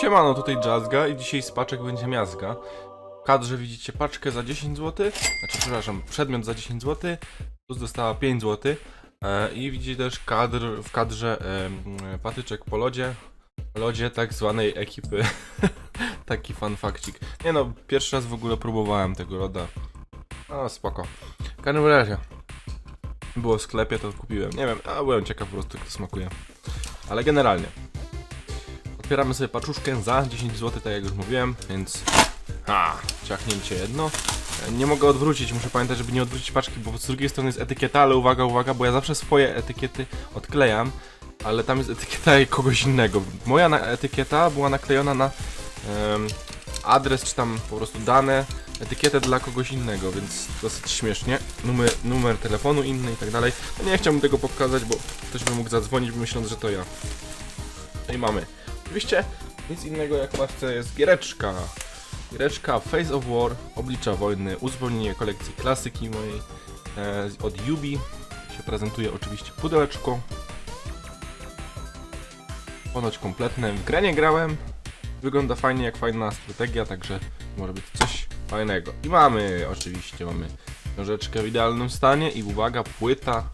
Siemano, tutaj Jazzga i dzisiaj z paczek będzie miazga. W kadrze widzicie paczkę za 10 zł, znaczy przepraszam, przedmiot za 10 zł, plus dostała 5 zł. E, I widzicie też kadr, w kadrze patyczek po lodzie, lodzie tak zwanej ekipy. Taki fun fakcik. Nie no, pierwszy raz w ogóle próbowałem tego loda. No spoko. W każdym razie, było w sklepie, to kupiłem. Nie wiem, a byłem ciekaw po prostu jak to smakuje. Ale generalnie, Otwieramy sobie paczuszkę za 10 zł, tak jak już mówiłem, więc... Ha, ciachnięcie jedno. Nie mogę odwrócić, muszę pamiętać, żeby nie odwrócić paczki, bo z drugiej strony jest etykieta, ale uwaga, uwaga, bo ja zawsze swoje etykiety odklejam, ale tam jest etykieta kogoś innego. Moja etykieta była naklejona na em, adres, czy tam po prostu dane, etykietę dla kogoś innego, więc dosyć śmiesznie. Numer, numer telefonu inny i tak dalej. No nie chciałbym tego pokazać, bo ktoś by mógł zadzwonić, myśląc, że to ja. No i mamy. Oczywiście nic innego jak paczce jest giereczka. Giereczka Face of War, Oblicza Wojny, uzupełnienie kolekcji klasyki mojej e, od Yubi. Się prezentuje oczywiście pudełeczko. Ponoć kompletne. W grę nie grałem. Wygląda fajnie jak fajna strategia, także może być coś fajnego. I mamy oczywiście, mamy książeczkę w idealnym stanie i uwaga, płyta.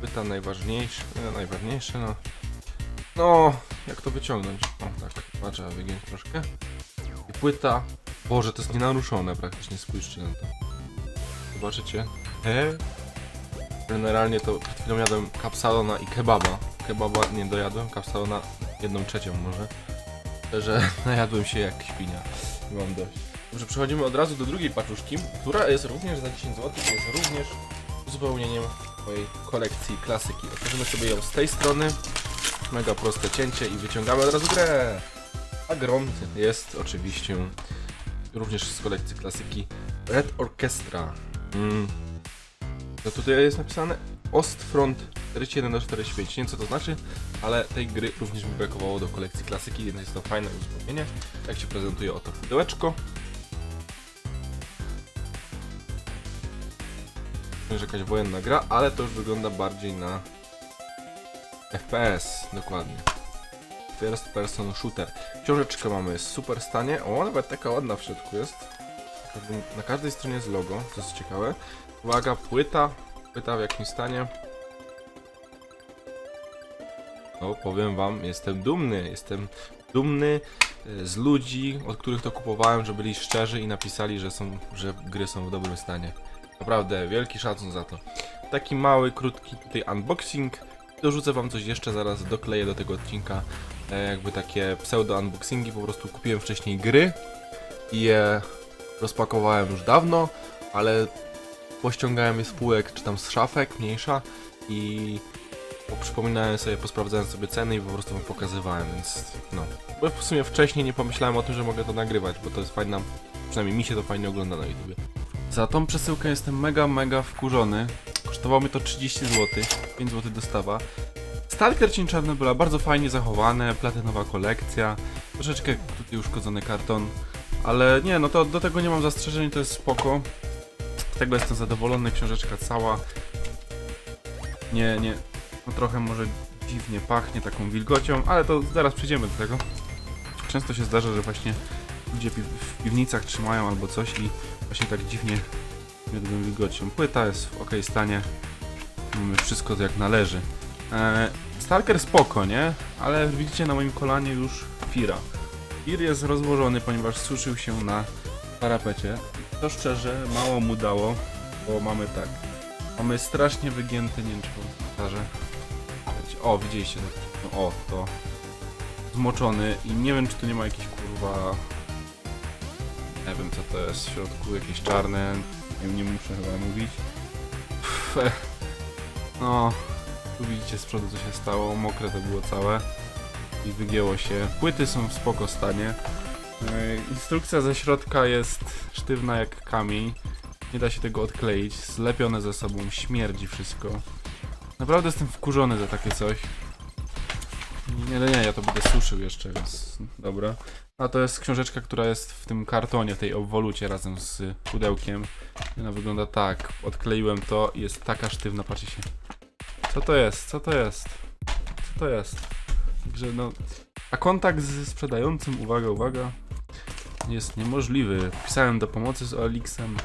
Płyta najważniejsza, nie, najważniejsze no. No, jak to wyciągnąć? O, tak, chyba trzeba wygiąć troszkę. I płyta. Boże, to jest nienaruszone praktycznie, spójrzcie na to. Zobaczycie. E? Generalnie to przed chwilą jadłem kapsalona i kebaba. Kebaba nie dojadłem, kapsalona jedną trzecią może. Że najadłem się jak świnia. Mam dość. Dobrze, przechodzimy od razu do drugiej paczuszki, która jest również za 10 zł, jest również uzupełnieniem mojej kolekcji klasyki. Otworzymy sobie ją z tej strony mega proste cięcie i wyciągamy od razu grę. A grom jest oczywiście również z kolekcji klasyki Red Orchestra. Mm. No tutaj jest napisane Ostfront 41 do 45. Nie wiem co to znaczy, ale tej gry również mi brakowało do kolekcji klasyki, więc jest to fajne uzupełnienie. Jak się prezentuje oto pudełeczko. Jest jakaś wojenna gra, ale to już wygląda bardziej na FPS, dokładnie. First person shooter. Książeczkę mamy w super stanie. O, nawet taka ładna w środku jest. Na każdej stronie jest logo, co jest ciekawe. Uwaga, płyta. Płyta w jakimś stanie. No, powiem wam, jestem dumny. Jestem dumny e, z ludzi, od których to kupowałem, że byli szczerzy i napisali, że są, że gry są w dobrym stanie. Naprawdę, wielki szacun za to. Taki mały, krótki tutaj unboxing. Dorzucę wam coś jeszcze, zaraz dokleję do tego odcinka e, jakby takie pseudo-unboxingi, po prostu kupiłem wcześniej gry i je rozpakowałem już dawno, ale pościągałem je z półek, czy tam z szafek, mniejsza i przypominałem sobie, posprawdzałem sobie ceny i po prostu wam pokazywałem, więc no. Bo w sumie wcześniej nie pomyślałem o tym, że mogę to nagrywać, bo to jest fajna, przynajmniej mi się to fajnie ogląda na YouTube. Za tą przesyłkę jestem mega, mega wkurzony. Kosztowało to 30 zł, 5 zł dostawa. Stalker Cień Czarny była bardzo fajnie zachowane, platynowa kolekcja, troszeczkę tutaj uszkodzony karton, ale nie, no to do tego nie mam zastrzeżeń, to jest spoko. Z tego jestem zadowolony, książeczka cała. Nie, nie, no trochę może dziwnie pachnie taką wilgocią, ale to zaraz przejdziemy do tego. Często się zdarza, że właśnie ludzie w piwnicach trzymają albo coś i właśnie tak dziwnie miodową wilgocią. Płyta jest w ok stanie. Mamy wszystko jak należy. Eee, Stalker spoko, nie? Ale widzicie na moim kolanie już Fira. Fir jest rozłożony, ponieważ suszył się na parapecie. To szczerze, mało mu dało, bo mamy tak. Mamy strasznie wygięty, nie. O, widzieliście, no, o, to. Zmoczony i nie wiem czy tu nie ma jakichś kurwa... Nie wiem co to jest w środku, jakieś czarne, nie, nie muszę chyba mówić. Pff, no, tu widzicie z przodu co się stało, mokre to było całe i wygięło się. Płyty są w spoko stanie. Yy, Instrukcja ze środka jest sztywna jak kamień. Nie da się tego odkleić, zlepione ze sobą, śmierdzi wszystko. Naprawdę jestem wkurzony za takie coś. Nie, nie, nie, ja to będę suszył jeszcze, więc dobra. A to jest książeczka, która jest w tym kartonie, tej obwolucie razem z pudełkiem. Ona wygląda tak. Odkleiłem to i jest taka sztywna, patrzcie się. Co to jest? Co to jest? Co to jest? Także no... A kontakt z sprzedającym, uwaga, uwaga, jest niemożliwy. Pisałem do pomocy z Olixem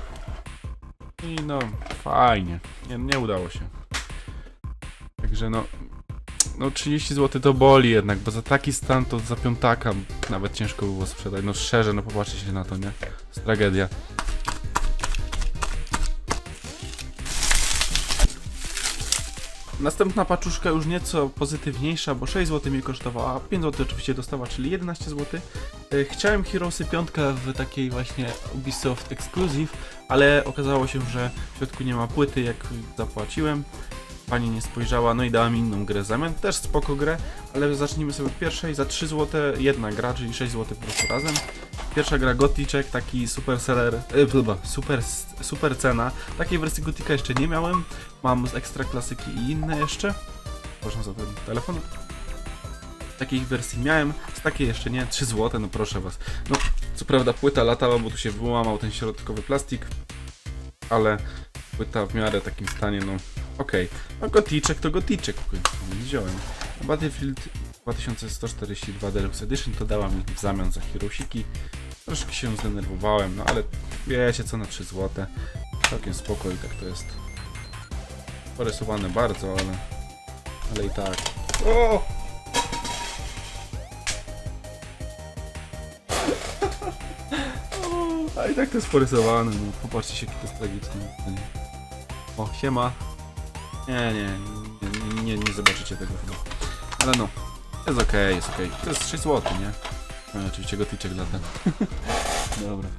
i no, fajnie. Nie, nie udało się. Także no, no 30 zł to boli jednak, bo za taki stan to za piątaka nawet ciężko było sprzedać. No szczerze, no popatrzcie się na to, nie? Tragedia. Następna paczuszka już nieco pozytywniejsza, bo 6 zł mi kosztowała, 5 zł oczywiście dostała, czyli 11 zł. E, Chciałem Heroesy 5 w takiej właśnie Ubisoft Exclusive, ale okazało się, że w środku nie ma płyty, jak zapłaciłem. Pani nie spojrzała, no i dała mi inną grę w zamian. Też spoko grę, ale zacznijmy sobie od pierwszej. Za 3 zł jedna gra, czyli 6 zł po prostu razem. Pierwsza gra Goticzek, taki super seller, e, super, super cena. Takiej wersji Gotika jeszcze nie miałem. Mam z ekstra klasyki i inne jeszcze. Proszę za ten telefon. Takiej wersji miałem, z takiej jeszcze nie, 3 zł, no proszę was. No, co prawda płyta latała, bo tu się wyłamał ten środkowy plastik, ale płyta w miarę takim stanie, no okej. No goticzek to goticzek, w końcu, wziąłem. Battlefield 2142 Deluxe Edition to dała mi w zamian za Hirosiki. Troszkę się zdenerwowałem, no ale wiecie co na 3 zł. Całkiem spoko i tak to jest. Porysowane bardzo, ale... Ale i tak. O, A i tak to jest porysowane, no popatrzcie się, jakie to jest tragiczne. O, siema. Nie, nie, nie, nie, nie zobaczycie tego chyba. Ale no, jest okej, jest okej. To jest 6 zł, nie? No oczywiście gotyczek dla ten. Dobra.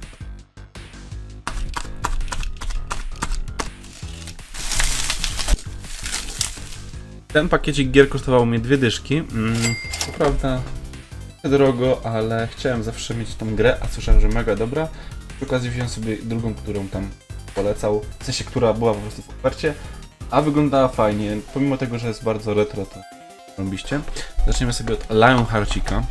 Ten pakiecik gier kosztował mnie dwie dyszki. Mm, co prawda drogo, ale chciałem zawsze mieć tą grę, a słyszałem, że mega dobra. Przy okazji wziąłem sobie drugą, którą tam polecał, w sensie, która była po prostu w ofercie, a wyglądała fajnie, pomimo tego, że jest bardzo retro, to robiście. Zaczniemy sobie od Lionhearcika,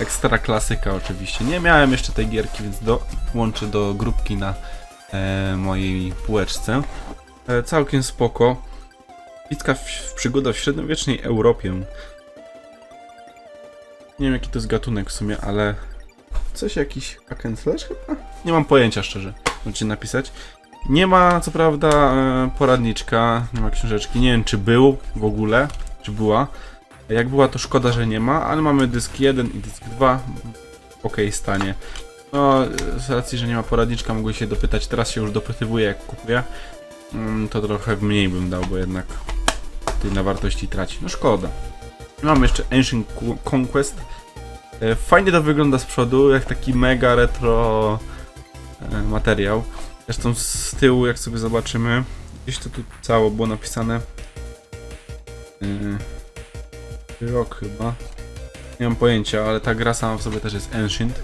ekstra klasyka oczywiście. Nie miałem jeszcze tej gierki, więc do, łączę do grupki na e, mojej półeczce. E, całkiem spoko. Bicka w, w przygoda w średniowiecznej Europie. Nie wiem jaki to jest gatunek w sumie, ale coś jakiś hack and slash chyba? Nie mam pojęcia szczerze. Możecie napisać. Nie ma co prawda e, poradniczka, nie ma książeczki. Nie wiem czy był w ogóle, czy była. Jak była to szkoda, że nie ma, ale mamy dysk 1 i dysk 2 w ok stanie. No, z racji, że nie ma poradniczka, mogłem się dopytać, teraz się już dopytywuję jak kupuję. Mm, To trochę mniej bym dał, bo jednak tutaj na wartości traci. No szkoda. Mamy jeszcze Ancient Conquest. E, Fajnie to wygląda z przodu, jak taki mega retro e, materiał. Zresztą z tyłu, jak sobie zobaczymy, gdzieś to tu cało było napisane. Yy, rok chyba. Nie mam pojęcia, ale ta gra sama w sobie też jest Ancient.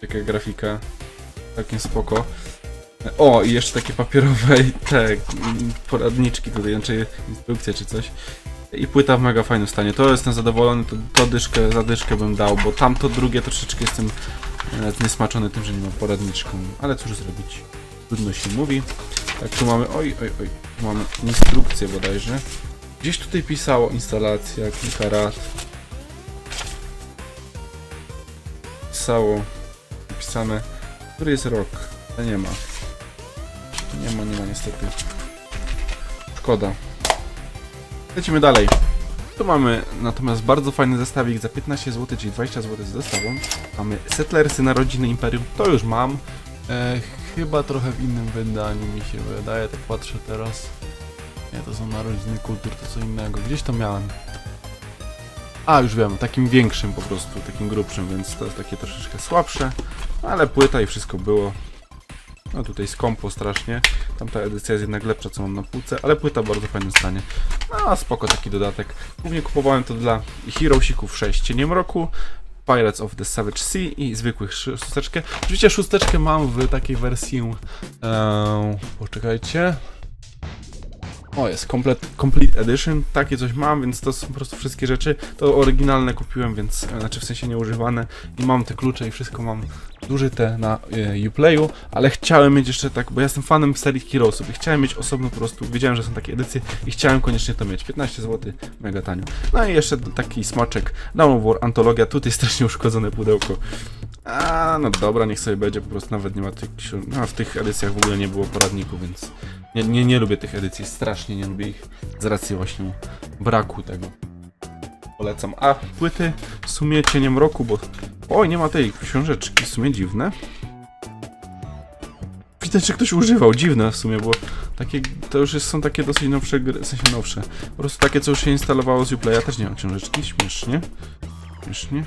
Taka grafika. Całkiem spoko. O, i jeszcze takie papierowe te mm, poradniczki tutaj, znaczy instrukcje czy coś. I płyta w mega fajnym stanie. To jestem zadowolony, to, to dyszkę, za dyszkę bym dał, bo tamto drugie troszeczkę jestem e, zniesmaczony tym, że nie mam poradniczką. Ale cóż zrobić? Trudno się mówi. Tak, tu mamy, oj, oj, oj, tu mamy instrukcję bodajże. Gdzieś tutaj pisało instalacja, kilka rad. Pisało, napisane, który jest rok, ale nie ma. Nie ma, nie ma niestety. Szkoda. Lecimy dalej. Tu mamy natomiast bardzo fajny zestawik za 15 zł, czyli 20 zł z dostawą. Mamy Settlersy Narodziny Imperium, to już mam. E, chyba trochę w innym wydaniu mi się wydaje, tak patrzę teraz. Nie, to są narodziny kultur, to co innego. Gdzieś to miałem. A, już wiem, takim większym po prostu, takim grubszym, więc to jest takie troszeczkę słabsze, ale płyta i wszystko było. No tutaj skąpo strasznie. Tamta edycja jest jednak lepsza, co mam na półce, ale płyta w bardzo fajnym stanie. A, spoko taki dodatek. Głównie kupowałem to dla Heroesików 6 Cieniem Roku, Pirates of the Savage Sea i zwykłych szósteczkę. Oczywiście szósteczkę mam w takiej wersji... E, poczekajcie. O, jest Complete, complete Edition. Takie coś mam, więc to są po prostu wszystkie rzeczy. To oryginalne kupiłem, więc e, znaczy w sensie nieużywane. I mam te klucze i wszystko mam zużyte na e, Uplayu, ale chciałem mieć jeszcze tak, bo ja jestem fanem serii Heroesów i chciałem mieć osobno po prostu, wiedziałem, że są takie edycje i chciałem koniecznie to mieć. 15 zł, mega tanio. No i jeszcze taki smaczek Dawn War Antologia, tutaj strasznie uszkodzone pudełko. A, no dobra, niech sobie będzie, po prostu nawet nie ma tych no, w tych edycjach w ogóle nie było poradniku, więc nie, nie, nie lubię tych edycji, strasznie nie lubię ich z racji właśnie braku tego. Polecam. A płyty w sumie cieniem roku, bo Oj, nie ma tej książeczki, w sumie dziwne. Widać, że ktoś używał, dziwne w sumie, bo takie, to już są takie dosyć nowsze gry, w sensie nowsze. Po prostu takie, co już się instalowało z Uplaya, też nie ma książeczki, śmiesznie. Śmiesznie.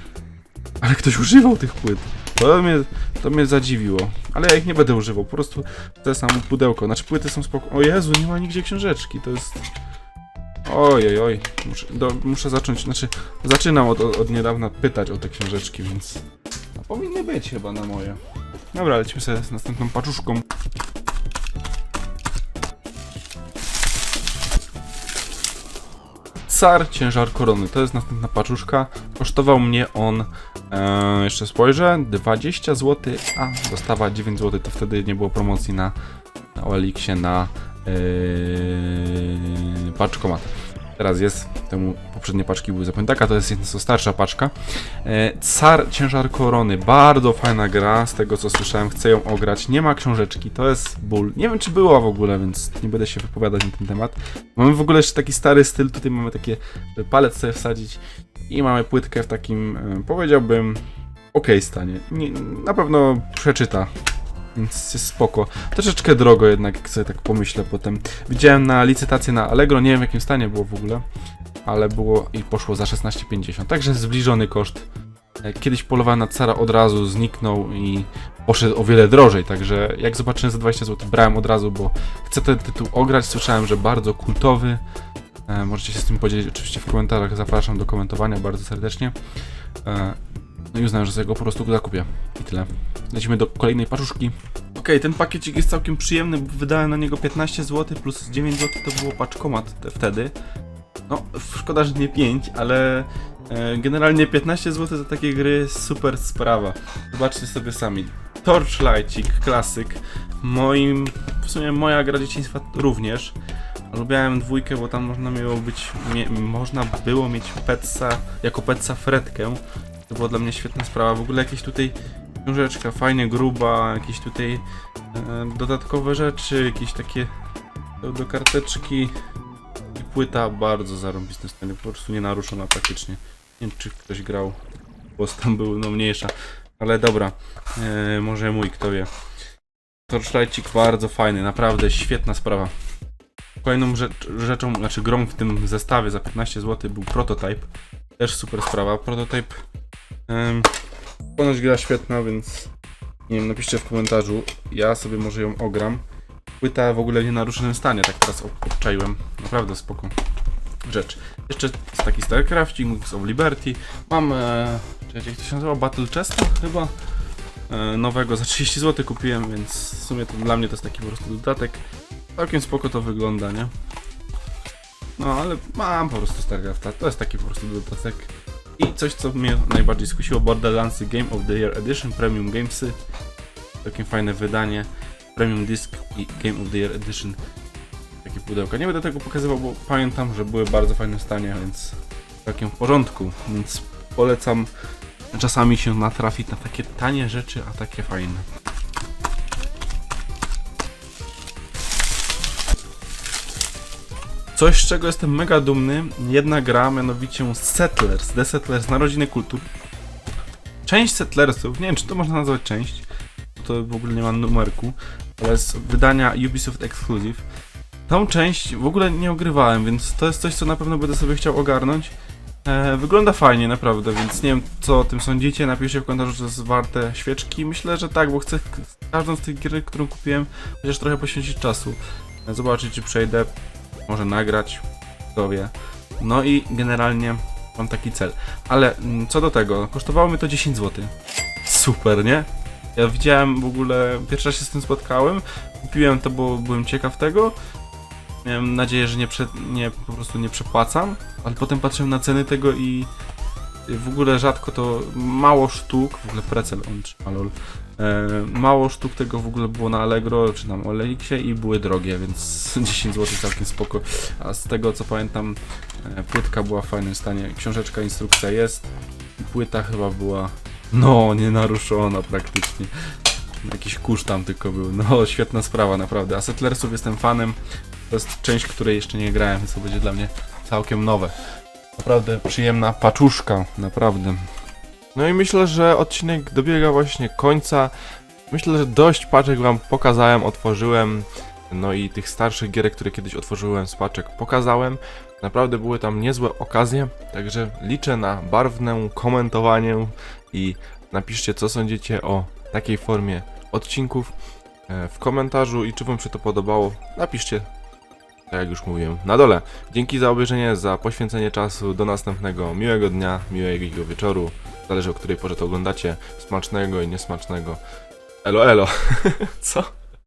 Ale ktoś używał tych płyt. To mnie, to mnie zadziwiło. Ale ja ich nie będę używał, po prostu te samo pudełko. Znaczy płyty są spoko... O Jezu, nie ma nigdzie książeczki, to jest... Oj, oj, oj. Muszę, do, muszę zacząć, znaczy zaczynam od, od niedawna pytać o te książeczki, więc no, powinny być chyba na moje. Dobra, lecimy sobie z następną paczuszką. Car Ciężar Korony, to jest następna paczuszka. Kosztował mnie on, e, jeszcze spojrzę, 20 zł, a dostawa 9 zł, to wtedy nie było promocji na, na OLX-ie na yy, paczkomat. Teraz jest, temu poprzednie paczki były zapamiętaka, to jest nieco starsza paczka. E, Car Ciężar Korony, bardzo fajna gra, z tego co słyszałem, chcę ją ograć. Nie ma książeczki, to jest ból. Nie wiem czy była w ogóle, więc nie będę się wypowiadać na ten temat. Mamy w ogóle jeszcze taki stary styl, tutaj mamy takie e, palec sobie wsadzić i mamy płytkę w takim, e, powiedziałbym, ok stanie. Nie, na pewno przeczyta więc jest spoko. Troszeczkę drogo jednak, jak sobie tak pomyślę potem. Widziałem na licytację na Allegro, nie wiem w jakim stanie było w ogóle, ale było i poszło za 16,50, także zbliżony koszt. E, Kiedyś polowałem na cara od razu, zniknął i poszedł o wiele drożej, także jak zobaczyłem za 20 zł, brałem od razu, bo chcę ten tytuł ograć, słyszałem, że bardzo kultowy. E, możecie się z tym podzielić oczywiście w komentarzach, zapraszam do komentowania bardzo serdecznie. E, no i uznałem, że sobie go po prostu zakupię. I tyle. Lecimy do kolejnej paczuszki. Okej, ten pakiecik jest całkiem przyjemny, bo wydałem na niego 15 zł plus 9 zł to było paczkomat te, wtedy. No, szkoda, że nie 5, ale e, generalnie 15 zł za takie gry super sprawa. Zobaczcie sobie sami. Torchlightik, klasyk. Moim, w sumie moja gra dzieciństwa również. Lubiałem dwójkę, bo tam można było być, można było mieć petsa, jako petsa fretkę. To była dla mnie świetna sprawa. W ogóle jakieś tutaj książeczka fajnie gruba, jakieś tutaj e, dodatkowe rzeczy, jakieś takie do, karteczki i płyta bardzo zarąbiste stanie, po prostu nie naruszona praktycznie. Nie wiem czy ktoś grał, bo tam był no mniejsza, ale dobra, e, może mój kto wie. Torchlightcik bardzo fajny, naprawdę świetna sprawa. Kolejną rzecz, rzeczą, znaczy grą w tym zestawie za 15 zł był Prototype. Też super sprawa. Prototype em, Ponoć gra świetna, więc nie wiem, napiszcie w komentarzu. Ja sobie może ją ogram. Płyta w ogóle w nienaruszonym stanie, tak teraz ob- obczaiłem. Naprawdę spoko rzecz. Jeszcze jest taki StarCrafting, Wings of Liberty. Mam, e, czekajcie, jak to się nazywa? Battle Chesta chyba? E, nowego za 30 zł kupiłem, więc w sumie to dla mnie to jest taki po prostu dodatek. Całkiem spoko to wygląda, nie? No, ale mam po prostu StarCrafta. To jest taki po prostu dodatek. I coś, co mnie najbardziej skusiło, Borderlands Game of the Year Edition, Premium Gamesy. Takie fajne wydanie. Premium Disc i Game of the Year Edition. Takie pudełka. Nie będę tego pokazywał, bo pamiętam, że były bardzo fajnym stanie, więc całkiem w porządku. Więc polecam czasami się natrafić na takie tanie rzeczy, a takie fajne. Coś, z czego jestem mega dumny, jedna gra, mianowicie Settlers, The Settlers, Narodziny Kultur. Część Settlersów, nie wiem czy to można nazwać część, to w ogóle nie ma numerku, ale z wydania Ubisoft Exclusive. Tą część w ogóle nie ogrywałem, więc to jest coś, co na pewno będę sobie chciał ogarnąć. E, wygląda fajnie, naprawdę, więc nie wiem co o tym sądzicie, napiszcie w komentarzu, czy jest warte świeczki. Myślę, że tak, bo chcę każdą z tych gier, którą kupiłem, chociaż trochę poświęcić czasu. E, Zobaczyć, czy przejdę, może nagrać, kto wie. No i generalnie mam taki cel. Ale mm, co do tego, kosztowało mi to 10 zł. Super, nie? Ja widziałem w ogóle, pierwszy raz się z tym spotkałem, kupiłem to, bo byłem ciekaw tego. Miałem nadzieję, że nie, prze, nie po prostu nie przepłacam, ale potem patrzyłem na ceny tego i w ogóle rzadko to mało sztuk, w ogóle precel on trzyma, lol. E, mało sztuk tego w ogóle było na Allegro czy na Olexie i były drogie, więc 10 zł całkiem spoko. A z tego co pamiętam, e, płytka była w fajnym stanie, książeczka, instrukcja jest płyta chyba była no nienaruszona praktycznie. Jakiś kurz tam tylko był. No świetna sprawa naprawdę. A Settlersów jestem fanem. To jest część, której jeszcze nie grałem, więc to będzie dla mnie całkiem nowe. Naprawdę przyjemna paczuszka, naprawdę. No i myślę, że odcinek dobiega właśnie końca. Myślę, że dość paczek wam pokazałem, otworzyłem. No i tych starszych gierek, które kiedyś otworzyłem z paczek, pokazałem. Naprawdę były tam niezłe okazje, także liczę na barwne komentowanie i napiszcie, co sądzicie o takiej formie odcinków e, w komentarzu i czy wam się to podobało. Napiszcie, tak jak już mówiłem, na dole. Dzięki za obejrzenie, za poświęcenie czasu. Do następnego miłego dnia, miłego wieczoru. Zależy o której porze to oglądacie. Smacznego i niesmacznego. Elo, elo. Co?